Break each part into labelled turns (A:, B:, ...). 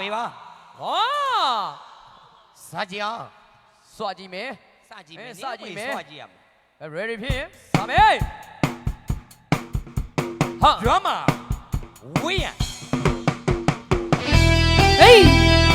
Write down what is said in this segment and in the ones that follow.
A: ပေးပါဟော
B: စားကြည့်အောင်
A: စွာကြည့်မယ်
B: စကြည့်မယ်
A: အဲစကြည့်မယ်
B: စကြည့်ရမယ်
A: ready ဖြစ်ရင်စမယ်ဟာ
B: drama ဝင်းရ
A: Hey!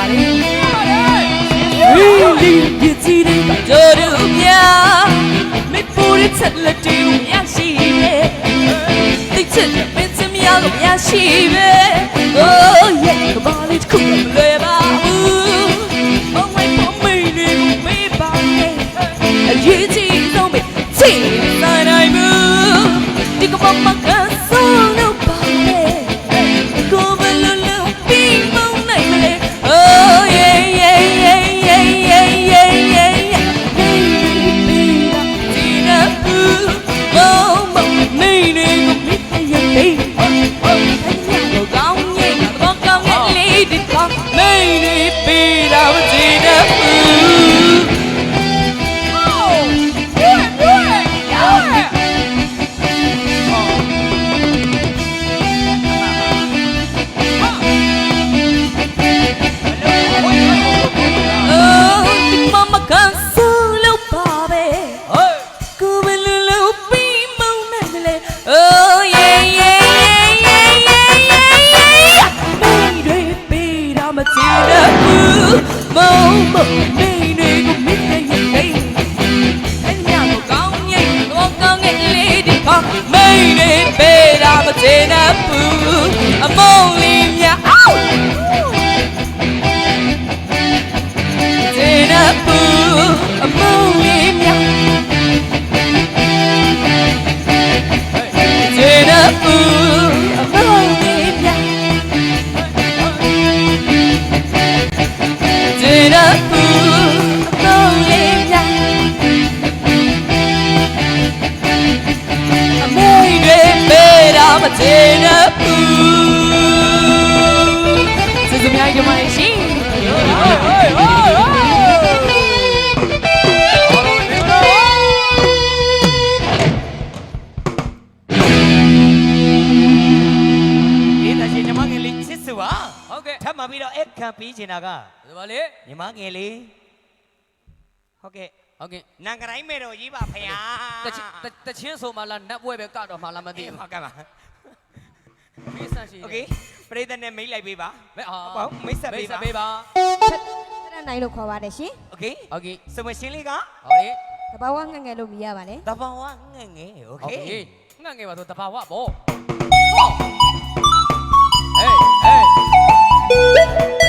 C: စုလို့မရပါနဲ့ Really ပြည့်စည်တဲ့ကြိုးတို့များမေပူရချက်လက်တူရရှိတယ်တိတ်ချစ်တဲ့မင်းစမရလို့ရရှိပဲ Zenabu. ကျေးဇူးများကြီးတင်ပါတယ်ရှင်
A: Hey! Hey! Hey!
B: ဒီတရှိညီမငယ်လေးချစ်စုပါ
A: ဟုတ်ကဲ့
B: ထပ်မပြီးတော့အခန့်ပြီးချင်တာက
A: ဒီပါလေ
B: ညီမငယ်လေးဟုတ်ကဲ့
A: ဟုတ်ကဲ့
B: နံကတိုင်းမဲ့တော်ကြီးပါဖယား
A: တချင်းတချင်းဆိုမှလားနတ်ပွဲပဲကတော့မှလားမသိ
B: အေး
A: ဘူး
B: ဟုတ်ကဲ့ပါ
A: မေးဆန်ရှိ
B: โอเคပရိသတ်နဲ့မိတ်လိုက်ပေးပါ
A: မဲဟာ
B: ဟုတ်ပါဘူးမိတ်ဆက်ပေးပါ
A: မိတ်ဆက်ပေးပါ
D: ချက်ချက်နိုင်လို့ခေါ်ပါတယ်ရှင်
B: โอเค
A: ဟုတ်ကဲ့
B: စမရှင်လေးက
A: ဟုတ်ကဲ့
D: တဘာဝငယ်ငယ်လို့မြည်ရပါလေ
B: တဘောဝငယ်ငယ်โอ
A: ဟုတ်
B: เค
A: ကဲ့ငှငယ်ပါဆိုတဘာဝပေါ့ဟောဟေးဟေး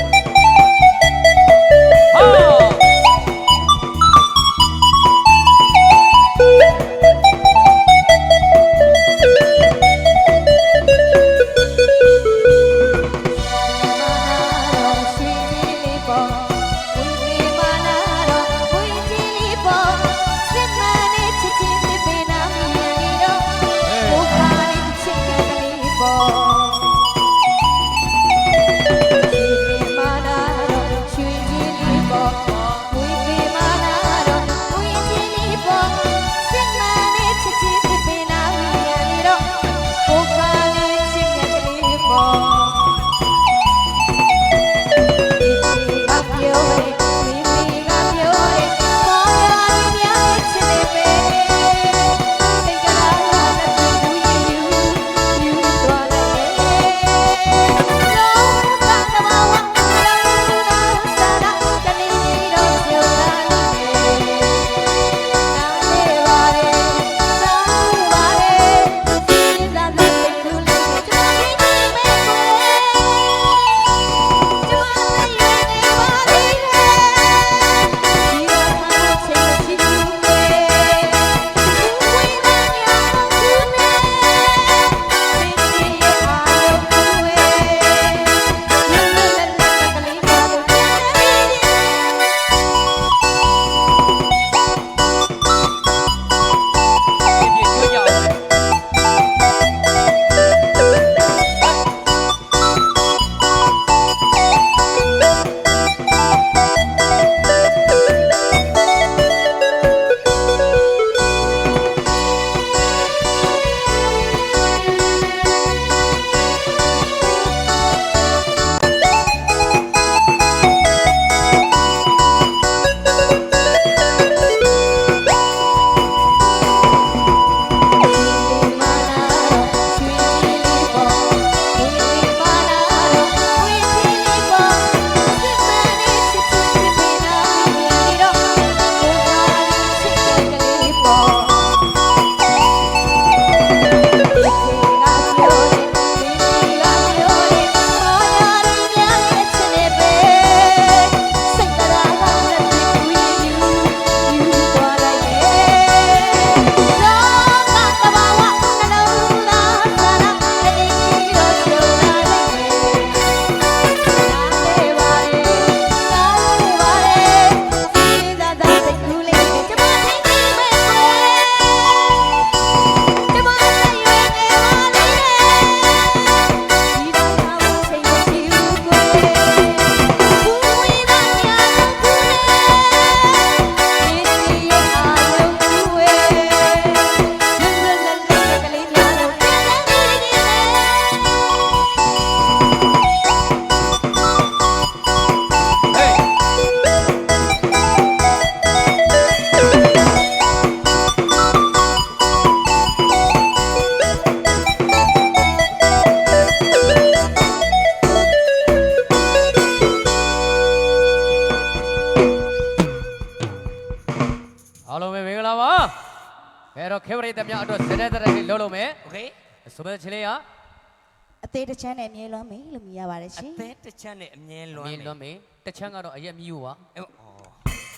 D: ချမ်းနဲ့
B: မြဲလွမ်းမေးလို့
D: မြည်ရပါတယ်
E: အ
D: ရှင်
E: သေးတစ်ချက်နဲ့အမြဲလွမ်း
B: မြင်လွှမ်းမယ်တစ်ချမ်းကတော့အရက်မြူပါ
E: အော်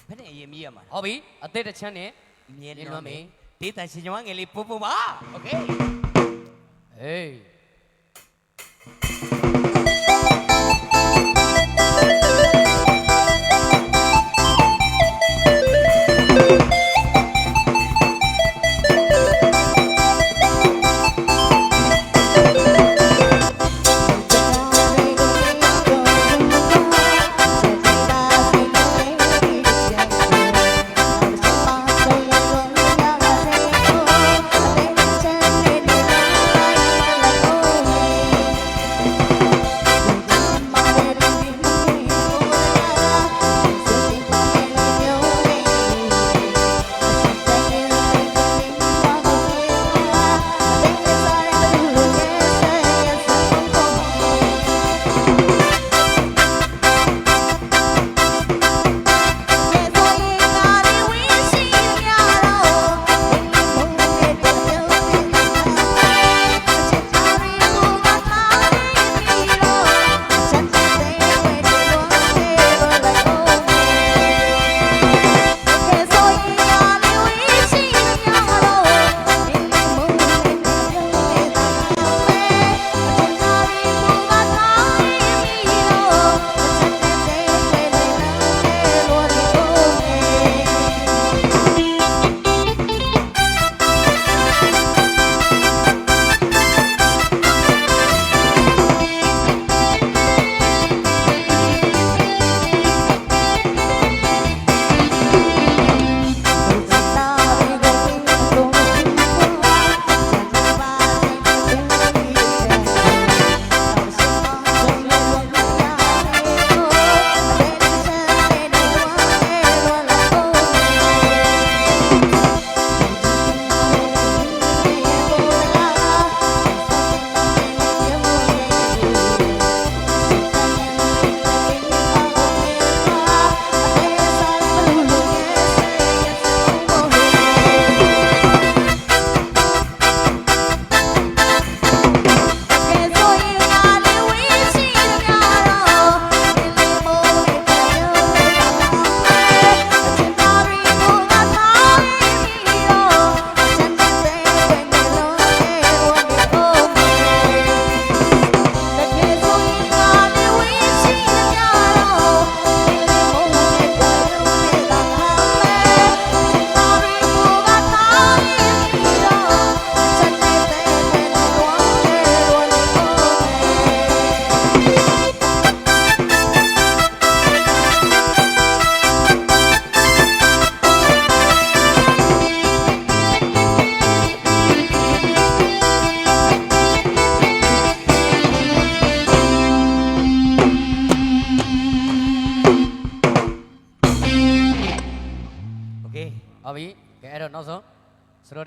E: ဘယ်နဲ့အရင်မီးရမှာလဲ
B: ဟုတ်ပြီအသက်တစ်ချမ်းနဲ့
E: အမြဲ
B: မြင်လွ
E: လွ
B: မ်း
E: မ်း
B: မေ
E: မေဒေတာရှင်ကျွမ်းငယ်လေးပို့ပို့ပါโอเค
B: ဟေး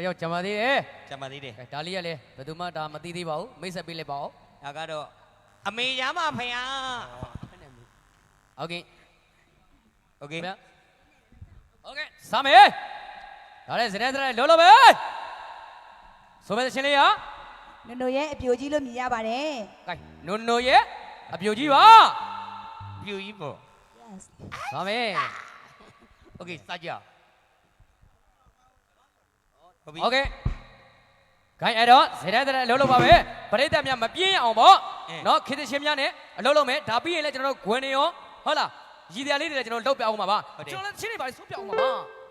B: ယောက်ကြံပါသေးတယ်
E: ကြမ်းပါသေးတယ်
B: ကဲဒါလေးကလည်းဘယ်သူမှဒါမသိသေးပါဘူးမိတ်ဆက်ပေးလိုက်ပါဦး
E: ဒါကတော့အမေရမဖယား
B: ဟုတ်ကဲ့
E: โอเค
B: ဗျာဟုတ်ကဲ့စမ်းမယ်ဒါလည်းဇရက်တဲ့လေးလုံးလုံးမယ်ဆိုမဲ့ချင်းလေးဟာ
D: နင်တို့ရဲ့အပြိုကြီးလို့မြည်ရပါတယ်
B: ကဲနုံနုံရဲ့အပြိုကြီးပါ
E: ပြူကြီးပေါ့
D: yes
B: စမ်းမယ်
E: โอเคစကြ ဟုတ်ပြီ
B: โอเคခိုင်းအဲ့တော့ဇရက်တဲ့လုံးလုံးပါပဲပရိသတ်များမပြင်းရအောင်ပေါ့เนาะခေတ္တရှင်များနဲ့အလုံးလုံးမယ်ဒါပြီးရင်လည်းကျွန်တော်တို့ဂွင်နေရောဟုတ်လားရည်တရားလေးတွေလည်းကျွန်တော်တို့လောက်ပြအောင်ပါပါကျွန်တော်လည်းချင်းနေပါလေဆုံးပြအောင်ပါပါ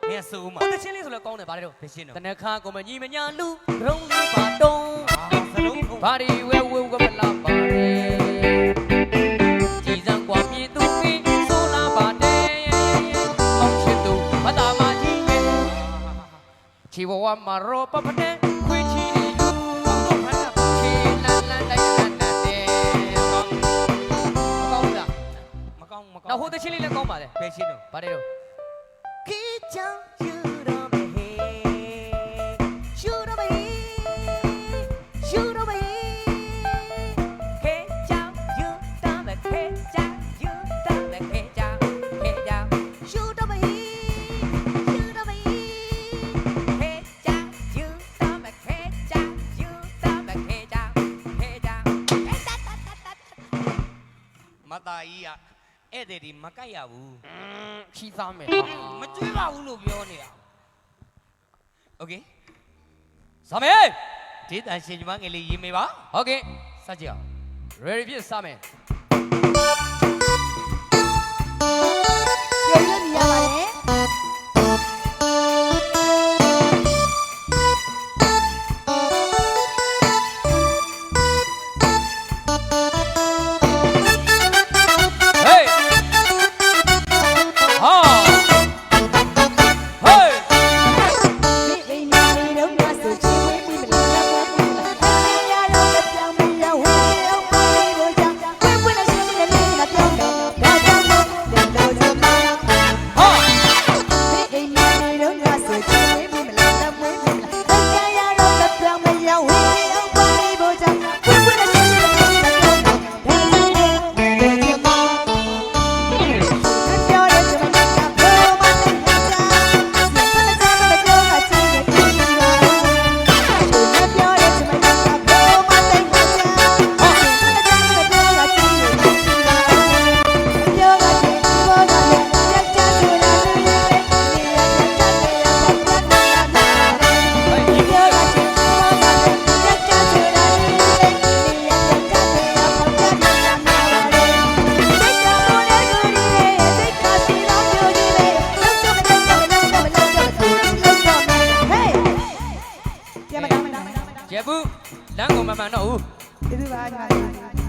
E: မင်းစိုးမှာ
B: တချင်းလေးဆိုလည်းကောင်းတယ်ဗါတယ်တော့
E: ဖရှင်တော့
B: တနခါကိုမညီမညာလူရုံးလေးပါတုံး
E: စလုံးဖုံး
B: ဘာဒီဝဲဝဲကမလာပါရဲ ချီဘဝမှာရောပပတဲ့ခွေးချီလူချီလန်လန်တိုင်းလန်လန်တဲ့ကောင်းကောင်းလား
E: မကောင်းမကောင်း
B: နောက်ဟိုတချင်းလေးလည်းကောင်းပါလေ
E: ဖရှင်တော့
B: ဗါတယ်တော့
E: ခေချောင်းယူ ဧည့်သည်ဒီမကတ်ရဘူး
A: อืมခီးသားမယ်
E: မကျွေးပါဘူးလို့ပြောနေတာโอเค
A: စမယ်
E: ဒေသရှင်ညီမငယ်လေးရေးမေးပါ
A: ဟုတ်ကဲ့
E: စကြအောင်
A: ready ဖြစ်စမယ်
D: လမ်းကုန်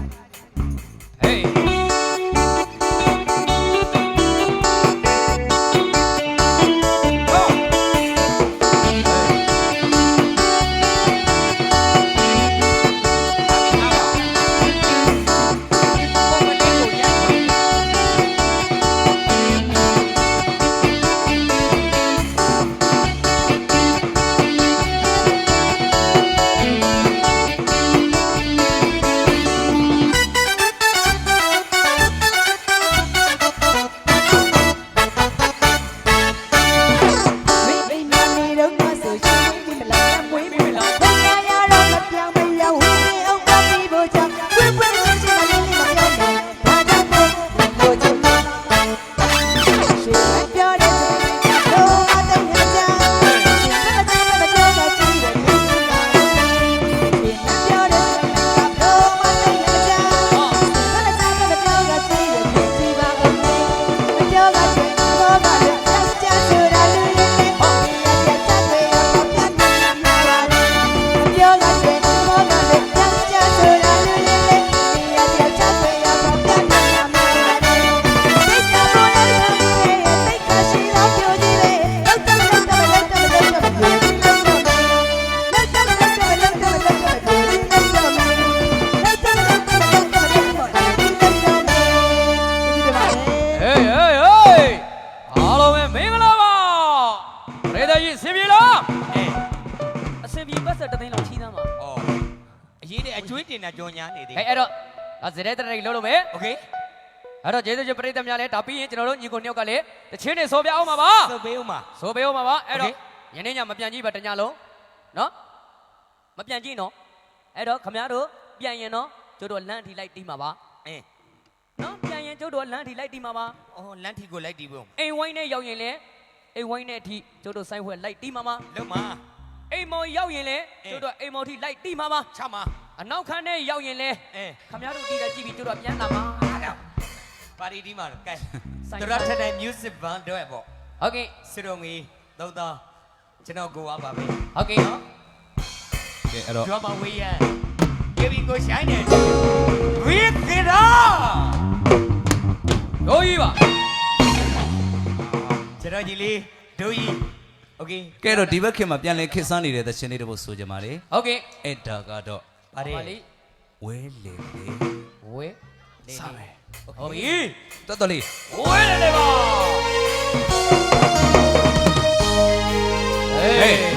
D: ပရိ
A: သတ်ကြီးစင်ပြေလား
E: အဲ
A: အစင်ပြေပတ်ဆက်တစ်သိန်းလောက်ချီးသမ်းပါ
E: ဩအရေးတဲ့အကျွေးတင်တာကြော်ညာနေသေး
A: ဟဲ့အဲ့တော့ဒါဇရက်တရိတ်လုံးလို့မယ်
E: โอเค
A: အဲ့တော့ကျေးဇူးရှင်ပရိသတ်များလည်းဒါပြီးရင်ကျွန်တော်တို့ညီကိုနှစ်ယောက်ကလည်းတချင်းနေဆိုပြအောင်ပါပါ
E: ဆိုပေးဦးမှာ
A: ဆိုပေးအောင်ပါပါအဲ့တော့
E: Okay.
A: ယနေ့ညမပြန်ကြည့်ပါတညလုံးနော်မပြန်ကြည့်နော်အဲ့တော့ခမများတို့ပြန်ရင်နော်ကျတို့လမ်းထိလိုက်တီးမှာပါ
E: အဲ
A: နော်ပြန်ရင်ကျတို့လမ်းထိလိုက်တီးမှာပါ
E: ဩလန်ထီကိုလိုက်တီးဖို့
A: အိမ်ဝိုင်းနဲ့ရောက်ရင်လည်း အိမ်ဝိုင်းနဲ့အထိကျတို့ဆိုင်ဝဲလိုက်တီးမှာပါ
E: လုံးမ
A: အိမ်မော်ရောက်ရင်လည်း
E: အေး
A: ကျတို့အိမ်မော်ထိလိုက်တီးမှာပါ
E: ချမ
A: အနောက်ခန်းနဲ့ရောက်ရင်လည်း
E: အဲ
A: ခမများတို့တီးတယ်ကြည့်ပြီးကျတို့ပြန်လာမှာ
E: အားတော့ပါရီဒီမှာကဲ
A: ဆိုင်
E: ဒရထတဲ့ music band တော့ပေါ့
A: ဟုတ်ကဲ့
E: စစ်တော်ငေးသုံးသားကျွန်တော်ကိုအားပါပဲ
A: ဟုတ်ကဲ့
F: ကဲအဲ့တော့
E: ဒရမဝေးရကေဗီကိုရှိုင်းနေဝေးခေရာ
A: တို့ကြီးပါ
E: ကျွန် တော်ကြီးလေးဒိုကြီးโอเค
F: ကဲတော့ဒီဘက်ခင်မှာပြန်လဲခစ်ဆန်းနေတဲ့သချင်းလေးတစ်ပုဒ်ဆိုကြပါလေ
A: ဟုတ်ကဲ့
F: အဲ့ဒါကတော့
E: ပါတယ်
A: ပါလေး
F: ဝဲလေလေ
A: ဝဲ
F: စမယ်
A: ဟုတ်ပြီ
F: တော်တော်လေး
A: ဝဲလေလေပါဟေးဟေး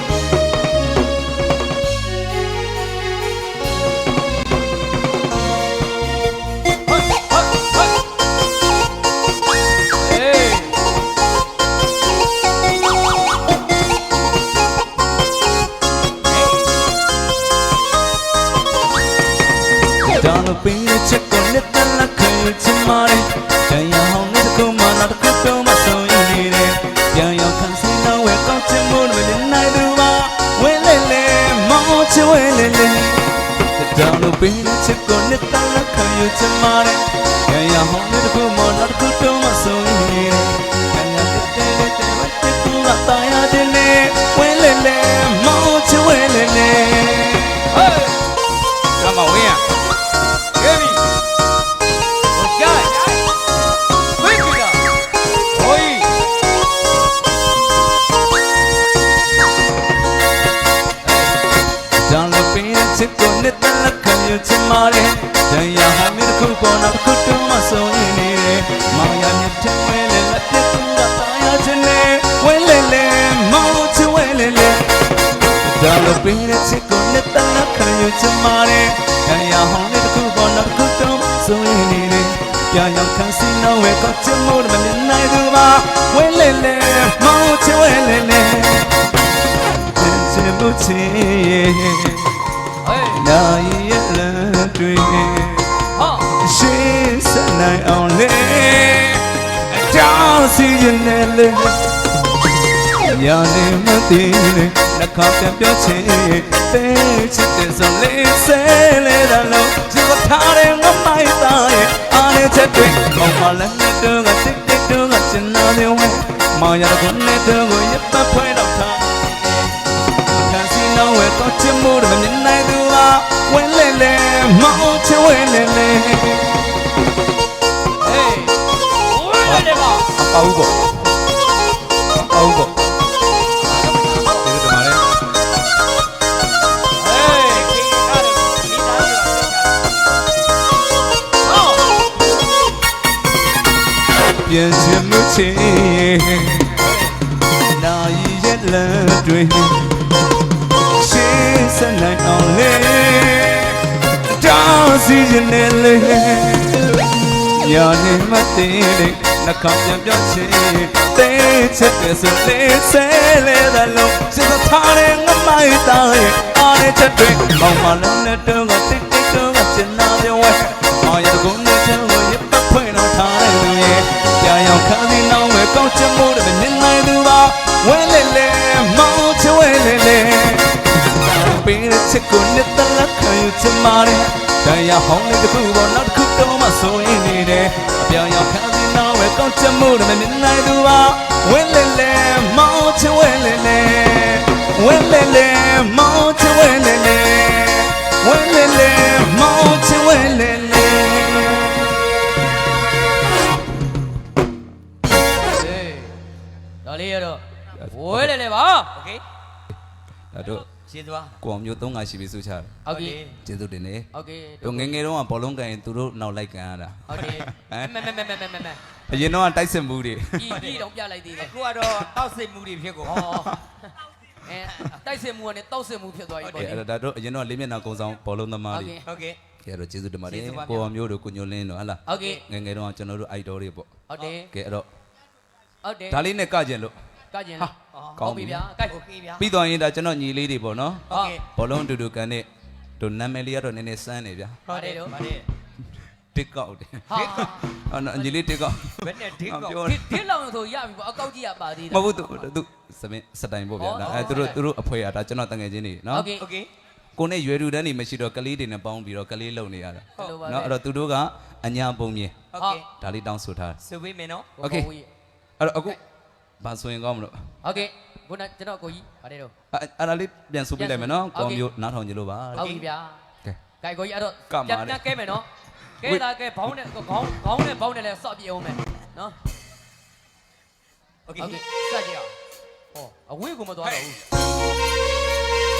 F: လိုပင်ချက်ကိုလက်တလက်ခဲ
G: ယူချင်ပါတယ်ကြံရဟောင်းလေးတစ်ခုမှနောက်တစ်ခုတော့မဆုံးရနေတယ်ပြန်ရောက်ခံစင်းတော့ဝဲကောက်ချင်မှုမမြင်နိုင်သူပါဝဲလေလေမောင်းချဝဲလေလေတောင်းလို့ပေးတဲ့ချစ်ကိုနှစ်တန်းခံယူချင်ပါတယ်ကြံရဟောင်းလေးတစ်ခုမှနောက်တစ်ခုတော့မဆုံးရနေတယ်ကြံရတဲ့တဲ့တဲ့ဝဲတဲ့ကူကတာရတဲ့လေဝဲလေလေမောင်းချဝဲလေလေဟေး လို့ပင်ချစ်ကိုနှစ်သက်လက်ခံယူချင်ပါတယ်။တရားဟောင်းမျိုးတစ်ခုပေါ်နောက်တစ်ခုတူမှဆုံးရင်းနေတယ်။ပြန်ရောက်ခံစီနောဝဲကောချင်မို့မမြင်နိုင်သူပါဝဲလေလေမောင်ချဝဲလေလေချင်မှုချင်
A: ဟေး
G: နိုင်ရလန်တွေ
A: ဟာ
G: ရှင်းစနိုင်အောင်လေအတောင်းစီရင်နဲ့လေညာနေမသိလေ နှခါပြန်ပြောချင်တဲချစ်တဲ့ဆိုလေးဆဲလေတယ်လို့ဒီကထားတဲ့ငမိုက်သားရဲ့အားနဲ့ချက်တွေမောင်မလည်းနဲ့တော့ကတစ်တစ်တော့ကကျင်နာနေဝဲမောင်ရတဲ့နဲ့တော့ကိုရပတ်ဖွဲတော့ထားခံစီနောဝဲတော့ချင်မှုတော့မမြင်နိုင်သူပါဝဲလေလေမောင်ချဝဲလေလေ
A: ဟေးဝေးလေလေပါ
G: အပူပေါ့အပူပေါ့ ပြန်ချင်မှုချင်နိုင်ရဲ့လမ်းတွေရှင်းစနိုင်အောင်လေတောင်းစီရင်နေလေညာနေမသိတဲ့နှခါပြန်ပြောချင်တဲချက်တဲ့ဆိုလေးဆဲလေတယ်လို့စစ်သထားတဲ့ငမိုက်သားရဲ့အားနဲ့ချက်တွေမောင်မလည်းနဲ့တော့ကတိတ်တိတ်တော့ကကျင်နာပြောဝဲမောင်ရကုန်း ခါစီနောင်းဝဲကောက်ချမို့တဲ့နင်းနိုင်သူပါဝဲလေလေမောင်ချဝဲလေလေပေးတဲ့ချစ်ကိုနှစ်သက်လက်ခံယူချင်ပါတယ်။တရားဟောင်းလေးတစ်ခုပေါ်နောက်တစ်ခုတော့မှဆိုရင်နေတယ်။အပြောင်ရောက်ခံပြီးနောက်ဝဲကောင်းချမှုတွေမမြင်နိုင်သူပါ။ဝဲလေလေမောင်းချဝဲလေလေဝဲလေလေမောင်းချဝဲလေလေဝဲလေလေမောင်းချဝဲလေလေ
A: ရှ
E: င်းသွား
G: ကိုအောင်မျိုး၃ငါရှိပြီစုချတယ်
A: โอเค
G: ကျေးဇူးတင်နေ
A: โอเค
G: တို့ငယ်ငယ်တုန်းကဘောလုံးကန်ရင်သူတို့နောက်လိုက်ကန်ရတာ
A: โอเคမမမမမမမ
G: အရင်တော့တိုက်စစ်မှုတွေ
A: ကြီးကြီးတော့ပြလိုက်သေးတယ်
E: အခုကတော့အောက်စိတ်မှုတွေဖြစ်ကုန်
A: ဟောအဲတိုက်စစ်မှုကနေတောက်စစ်မှုဖြစ်သွားပြီပေါ့
G: အဲ့ဒါတို့အရင်တော့လေးမျက်နှာကုံဆောင်ဘောလုံးသမား
A: โอ
G: တွေ
A: เค
E: โอเค
G: ကဲတော့ကျေးဇူးတင်ပါတယ်
E: ကျေးဇူးပါဗျာ
G: ကိုအောင်မျိုးတို့ကိုညိုလင်းတို့ဟဟလား
A: โอเค
G: ငယ်ငယ်တုန်းကကျွန်တော်တို့ idol တွေပေါ့
A: ဟုတ်တယ်
G: ကဲအဲ့တော့
A: ဟုတ်တယ်
G: ဒါလေးနဲ့ကကြင်လို့
A: ကကျင်လား
G: ကောင်း
A: ဟုတ်
G: ပြီ
A: ပြီဗျာကဲ
E: โอเคဗျာ
G: ပြီးတော့ရင်ဒါကျွန်တော်ညီလေးတွေပေါ့နော်
E: โอเค
G: ဘောလုံးအတူတူကန်တဲ့တို့နာမည်လေးကတော့နည်းနည်းစမ်းနေဗျာ
E: ပါတယ်တော့ပါတယ်
G: တစ်ကောက်တယ်
A: ဟာ
G: အော်နော်ညီလေးတစ်ကောက်
E: ဘယ်နဲ့ဒိတ်ကော
G: ပြော
A: ဒီဒီလောက်ဆိုရပြီပေါ့အကောက်ကြီးရပါသေးတယ်
G: မဟုတ်ဘူးသူသူစပင်းစတိုင်ပေါ့ဗျာ
A: ဩ
G: ဒါ
A: ဩ
G: အဲသူတို့
A: ဟုတ်
G: သူတို့အဖွဲရဒါကျွန်တော်တငယ်ချင်းတွေနော်
A: โอเค
E: โอเค
G: ကိုနဲ့ရွယ်တူတန်းနေမရှိတော့ကလေးတွေနဲ့ပေါင်းပြီးတော့ကလေးလုံနေရတာ
A: ဟုတ်လို့ပါ
G: နော်အဲ့တော့သူတို့ကအညာပုံမြင်
E: โอเค
G: ဒါလေးတောင်းဆိုထား
E: ဆိုပေးမယ်နော်
G: โอเค အဲ့တော့အခု ဘာဆိုရင်ကောင်းမလို့
A: โอเคခုနကျွန်တော်ကိုကြီးပါတယ်တော့
G: အဲ့အဲ့ဒါလေးပြန်ဆိုပြလိုက်မယ်နော်
A: ပြန်ဆို
G: ကောင်းမျိုးနားထောင်ကြလို့ပါ
A: ဟုတ်ပြီဗျာ
G: ကဲ
A: ကဲကိုကြီးအဲ့တော့
G: ကမှာ
A: ပြန်
G: လေ
A: ပြန်ကဲမယ်နော်ကဲတာကဲဘောင်းနဲ့ခေါင်းခေါင်းနဲ့ဘောင်းနဲ့လည်းစော့ပြအောင်မယ်နော်
E: โอเค
A: โอเคစကြည့်အောင်ဟောအဝေးကိုမသွားတော့ဘူး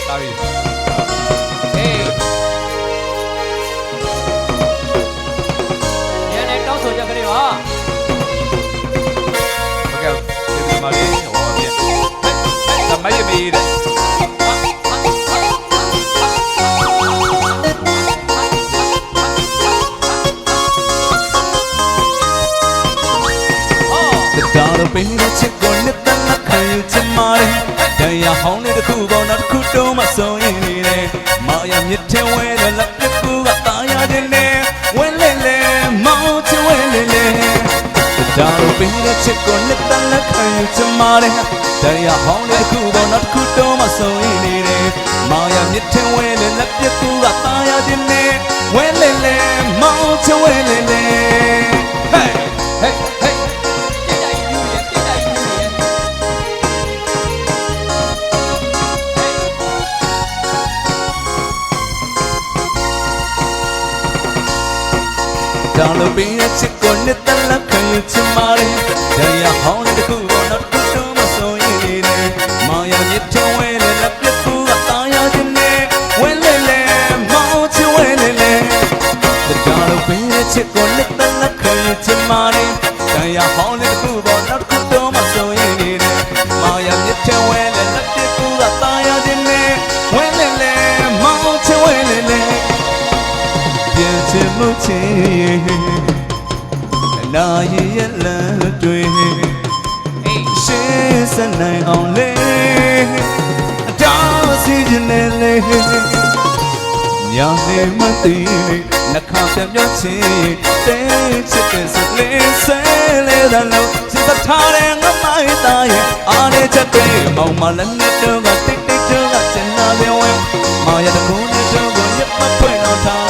G: တာပြီ
A: ဟေး
G: မရမေးတဲ့
A: ဟော
G: တတော်တော့ပင်တဲ့ချစ်ကိုနှစ်သက်လက်ခံယူချင်ပါတယ်တရားဟောင်းလေးတစ်ခုပေါ်နောက်တစ်ခုတော့မဆုံးရင်နေတယ်မောင်ရမြစ်ထဲဝဲတဲ့လက်တစ်ခုကတာယာတဲ့နဲ့ဝဲလဲလဲမောင်ချချစ်ကိုနှစ်သက်လက်ခံယူချင်ပါတယ် တရားဟောင်းလေးတစ်ခုတော့နောက်တစ်ခုတော့မဆုံးရနေတယ်မာယာမြစ်ထင်ဝဲလေလက်ပြကူကပါရခြင်းနဲ့ဝဲလေလေမောင်ချဝဲလေလေ Hey
A: ဟေးဟေးပြစ်တိုင်းယူရပြစ်တိုင်းယူရ
G: တောင်းလို့ပြီးတဲ့ချစ်ကိုနှစ်သက်လက်ခံယူချင်ပါတယ်တရားဟောင်းလေးတစ်ခု နေတရားဟောင်းလေးတစ်ခုပေါ်နောက်တစ်ခုတော့မဆုံးရင်နေတယ်မာယာမြစ်ထဲဝဲလေလက်တစ်ခုကတာယာခြင်းနဲ့ဝဲလေလေမောင်ချဝဲလေလေပြန်ချင်မှုချင်နာရီရဲ့လမ်းတွေ
A: ဟေး
G: ရှင်းစနိုင်အောင်လေအတောင်းစီခြင်းနဲ့လေညာနေမသိနှခါ ပြန်ပြောချင်တဲချစ်တဲ့စလေးဆဲလေတယ်လို့စစ်သက်ထားတဲ့ငမိုင်းသားရဲ့အားနေချက်တွေမောင်မလည်းနဲ့တော့ကတိတ်တိတ်တော့ကစင်နာပြန်ဝင်မာရတဲ့ကုန်းနဲ့တော့ကိုရမဖွင့်တော့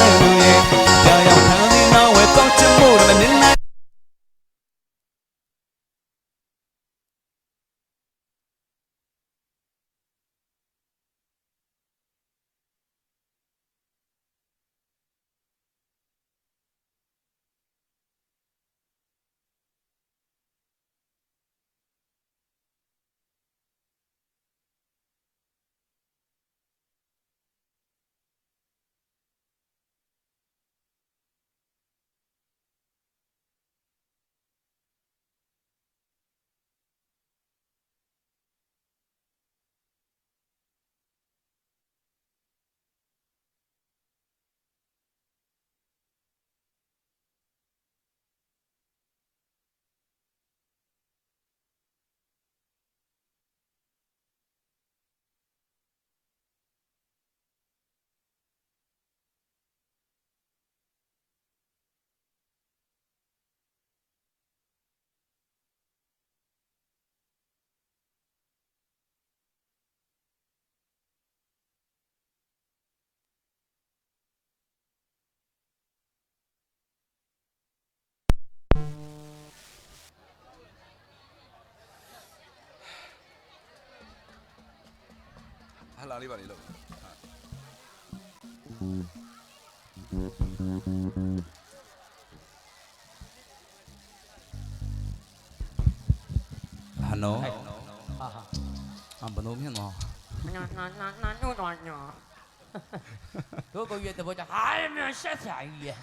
G: လာ
F: လေးပါလေလို့
G: ဟာနော်
A: ဟာဟာ
G: အဘလုံးမြင်တော့
A: နာနာနာနာနုတော့ညတို့ကိုရွေးတဲ့ဘောကြဟာမရှက်ဆိုင်ကြီးရဲ့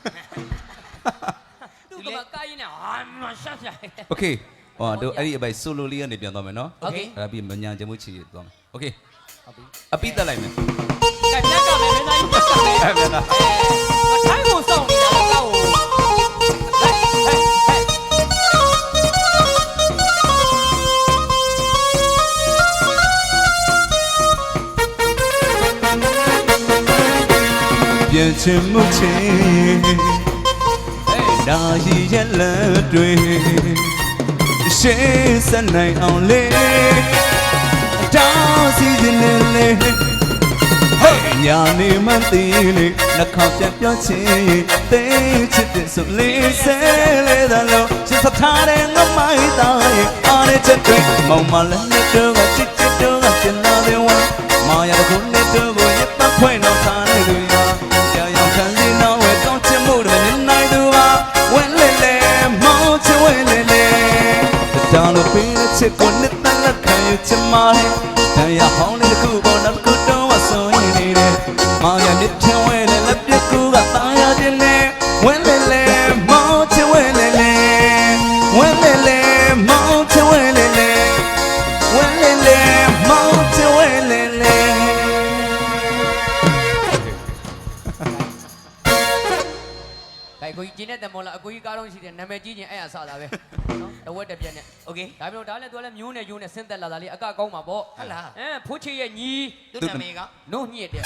A: သူကမကိုင်းနေဟာမရှက်ဆိုင်
G: โอเคဟောတို့အဲ့ဒီအပိုင်ဆိုလိုလေးကနေပြန်သွားမယ်နော်
A: โอเค
G: အဲ့ဒါပြီးမညာချင်မှုချီသွားမယ်โอเค
A: ဟုတ်ပြီ
G: အပိတက်လိုက်မယ်
A: ကဲမြက်ကမယ်မင်းသားကြီးမြက်ကမယ်
G: အဲ့ပြန်လာ
A: အဲမထိုင်းကိုစောင့်နေတာလည်းကောက်ကိုဟဲ့ဟဲ့ဟဲ့
G: ပြန်ချင်မှုချင်နာရီရဲ့လမ်းတွေရှင်းစနိုင်အောင်လေအ တောင်းစီစဉ်နေလေဟေးညာနေမှသိလေနှခါပြန်ပြောချင်တေးချစ်တဲ့ဆိုလေးဆဲလေတယ်လို့ချစ်စထားတဲ့ငမိုင်းသားရဲ့အားနဲ့ချက်တွေမောင်မလည်းနဲ့တော့ကချစ်ချစ်တော့ကကျင်လာတဲ့ဝမ်းမာယာတခုနဲ့တော့ကိုရပတ်ခွင့်တော့ထားတဲ့လူရကြာရောက်ခံစီတော့ဝဲကောင်းချင်မှုတွေနေနိုင်သူပါဝဲလေလေမောင်ချဝဲလေလေတောင်းလို့ပြီးတဲ့ချစ်ကိုနှစ်သက်လက် ခံယူချင်ပါတယ်တရားဟောင်းလေးတစ်ခုပေါ်နောက်တစ်ခု ကိုကြီးကျင်း
A: တဲ့တမောလာအကိုကြီးကားတော့ရှိတယ်နာမည်ကြီးချင်းအဲ့အဆတာပဲနော်တဝက်တစ်ပြက်နဲ့
B: โอเค
A: ဒါပြောဒါလည်းသူကလည်းမျိုးနဲ့ယိုးနဲ့ဆင်းသက်လာတာလေးအကကောင်းမှာပေါ့
B: ဟုတ်လား
A: အဲဖိုးချေရဲ့ညီ
B: သူနာမည်က
A: နှုတ်ညစ်တဲ့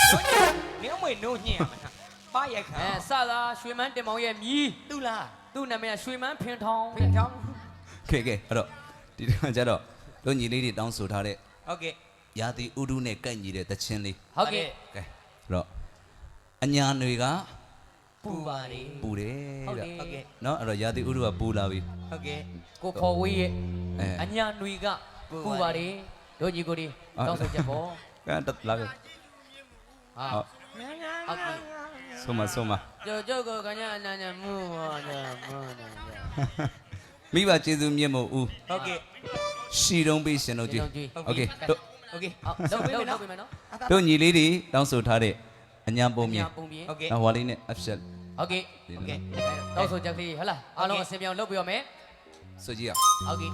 B: နင်းမွေနိုးညင်ရမလားပါရိုက်ခံ
A: အဲစသာရွှေမန်းတင်မောင်ရဲ့မြီး
B: သူလား
A: သူ့နာမည်ကရွှေမန်းဖင်ထောင်
B: ဖင်ထောင်း
G: ကဲကဲအဲ့တော့ဒီတခါကျတော့တို့ညီလေးတွေတောင်းဆိုထားတဲ့
E: ဟုတ်ကဲ့
G: ရာသီဥတုနဲ့ကန့်ညီတဲ့သချင်းလေး
A: ဟုတ်ကဲ့
G: ကဲအဲ့တော့အညာတွေက
A: ပူပါတယ်
G: ပူတယ်
A: ဟုတ်တယ်
E: ဟုတ်ကဲ့
G: နော်အဲ့တော့ရာသီဥတုကပူလာပြီ
E: ဟုတ်ကဲ့
A: ကိုဖော်ဝေးရဲ့
G: အ
A: ညာຫນွေကပူပါတယ်တို့ညီကိုဒီတောင်းဆိုချက်ပေါ့
G: ကဲလာပြီ
A: ဟာ
G: ဆုံးမဆုံးမ
A: ကြောက်ကြောက်ကိုကညာအညာညာမူဟောညာမူနာ
G: မိဘကျေးဇူးမြတ်မို့ဦး
E: ဟုတ်ကဲ့
G: ရှီတုံးပေးရှင်တို့ကြီးဟုတ်ကဲ့
E: ဟုတ်ကဲ့
A: ဟုတ်ကဲ့လောက်လောက်ပေးမယ်နော်
G: တို့ညီလေးတွေတောင်းဆိုထားတဲ့ အညာပုံမြင်
A: ပုံပြင်း
E: ဟုတ်ကဲ့
G: နော်ဟွာလေးနဲ့ offset
A: ဟုတ်ကဲ့
E: ဟုတ်ကဲ့
A: တောင်းဆိုချက်ကလေးဟဟလားအားလုံးအစင်ပြောင်းလုပ်ပြရမယ်
G: ဆိုကြည့်ရ
A: ဟုတ်ကဲ့